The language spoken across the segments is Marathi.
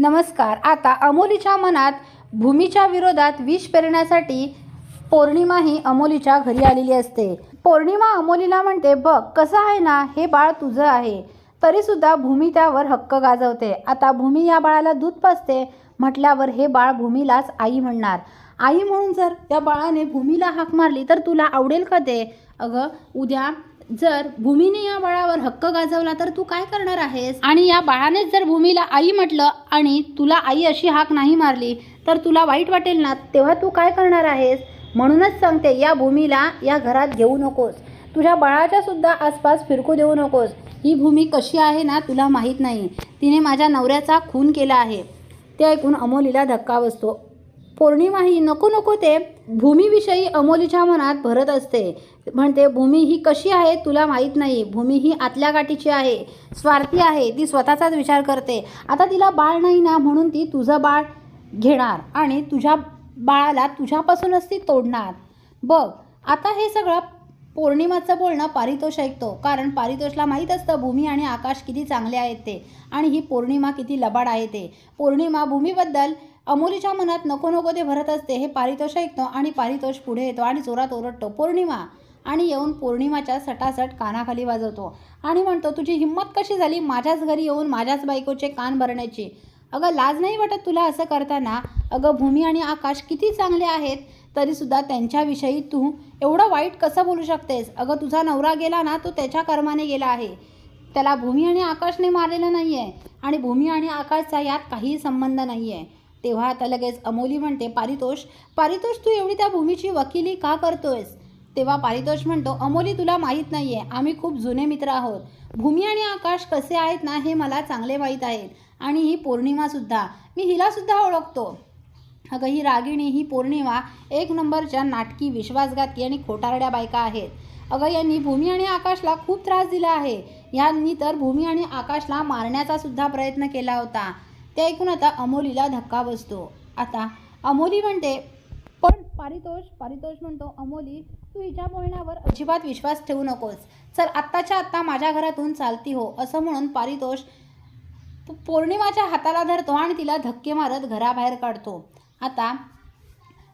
नमस्कार. आता अमोलीच्या मनात भूमीच्या विरोधात विष पेरण्यासाठी पौर्णिमा ही अमोलीच्या घरी आलेली असते. पौर्णिमा अमोलीला म्हणते बघ कसं आहे ना हे बाळ तुझं आहे. तरीसुद्धा भूमी त्यावर हक्क गाजवते. आता भूमी या बाळाला दूध पाजते म्हटल्यावर हे बाळ भूमीलाच आई म्हणणार. आई म्हणून जर त्या बाळाने भूमीला हाक मारली तर तुला आवडेल का ते? अगं उद्या जर भूमीने या बाळावर हक्क गाजवला तर तू काय करणार आहेस? आणि या बाळानेच जर भूमीला आई म्हटलं आणि तुला आई अशी हाक नाही मारली तर तुला वाईट वाटेल ना? तेव्हा तू काय करणार आहेस? म्हणूनच सांगते या भूमीला या घरात घेऊ नकोस. तुझ्या बाळाच्या सुद्धा आसपास फिरकू देऊ नकोस. ही भूमी कशी आहे ना तुला माहीत नाही. तिने माझ्या नवऱ्याचा खून केला आहे. ते ऐकून अमोलीला धक्का बसतो. पौर्णिमा ही नको नको ते. भूमीविषयी अमोलीच्या मनात भरत असते. म्हणते भूमी ही कशी आहे तुला माहीत नाही. भूमी ही आतल्या गाठीची आहे. स्वार्थी आहे. ती स्वतःचाच विचार करते. आता तिला बाळ नाही ना म्हणून ती तुझं बाळ घेणार आणि तुझ्या बाळाला तुझ्यापासूनच ती तोडणार. बघ आता हे सगळं पौर्णिमाचं बोलणं पारितोष ऐकतो. कारण पारितोषला माहीत असतं भूमी आणि आकाश किती चांगले आहेत ते. आणि ही पौर्णिमा किती लबाड आहे ते. पौर्णिमा भूमीबद्दल अमोलीच्या मनात नको नको ते भरत असते हे पारितोष ऐकतो आणि पारितोष पुढे येतो आणि जोरात ओरडतो पौर्णिमा! आणि येऊन पौर्णिमाच्या सटासट कानाखाली वाजवतो आणि म्हणतो तुझी हिंमत कशी झाली माझ्याच घरी येऊन माझ्याच बायकोचे कान भरण्याची? अगं लाज नाही वाटत तुला असं करताना? अगं भूमी आणि आकाश किती चांगले आहेत तरीसुद्धा त्यांच्याविषयी तू एवढं वाईट कसं बोलू शकतेस? अगं तुझा नवरा गेला ना तो त्याच्या कर्माने गेला आहे. त्याला भूमी आणि आकाशने मारलेलं नाही आहे आणि भूमी आणि आकाशचा यात काहीही संबंध नाही आहे तेव्हा आता लगेच अमोली म्हणते पारितोष पारितोष तू एवढी त्या भूमीची वकिली का करतोयस? तेव्हा पारितोष म्हणतो अमोली तुला माहीत नाही आहे आम्ही खूप जुने मित्र आहोत. भूमी आणि आकाश कसे आहेत ना हे मला चांगले माहीत आहे. आणि ही पौर्णिमासुद्धा मी हिलासुद्धा ओळखतो. अगं ही रागिणी ही पौर्णिमा एक नंबरच्या नाटकी विश्वासघातकी आणि खोटारड्या बायका आहेत. अगं यांनी भूमी आणि आकाशला खूप त्रास दिला आहे. यांनी तर भूमी आणि आकाशला मारण्याचा सुद्धा प्रयत्न केला होता. ते ऐकून आता अमोलीला धक्का बसतो. आता अमोली म्हणते पण पारितोष पारितोष म्हणतो अमोली तू हिच्या बोलण्यावर अजिबात विश्वास ठेवू नकोस. चल आत्ताच्या आत्ता माझ्या घरातून चालती हो असं म्हणून पारितोष पौर्णिमाच्या हाताला धरतो आणि तिला धक्के मारत घराबाहेर काढतो. आता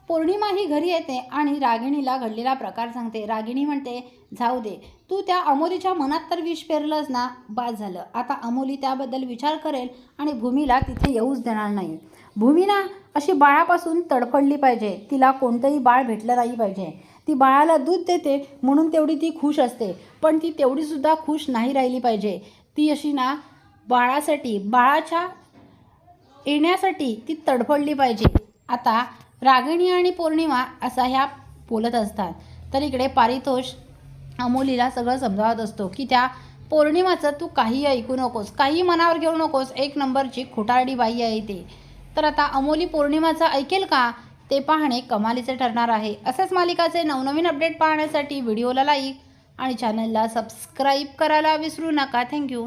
पौर्णिमा ही घरी येते आणि रागिणीला घडलेला प्रकार सांगते. रागिणी म्हणते जाऊ दे. तू त्या अमोलीच्या मनात तर विष पेरलंच ना? बाद झालं. आता अमोली त्याबद्दल विचार करेल आणि भूमीला तिथे येऊच देणार नाही. भूमीना अशी बाळापासून तडफडली पाहिजे. तिला कोणतंही बाळ भेटलं नाही पाहिजे. ती बाळाला दूध देते म्हणून तेवढी ती खुश असते. पण ती तेवढीसुद्धा खुश नाही राहिली पाहिजे. ती अशी ना बाळासाठी बाळाच्या येण्यासाठी ती तडफडली पाहिजे. आता रागिणी आणि पौर्णिमा असा ह्या बोलत असतात. तर इकडे पारितोष अमोलीला सगळं समजावत असतो की त्या पौर्णिमाचं तू काही ऐकू नकोस काही मनावर घेऊ नकोस एक नंबरची खोटारडी बाई आहे ते. तर आता अमोली पौर्णिमाचं ऐकेल का? ते पाहणे कमालीचे ठरणार आहे. असेच मालिकाचे नवनवीन अपडेट पाहण्यासाठी व्हिडिओला लाईक आणि चॅनलला सबस्क्राईब करायला विसरू नका. थँक्यू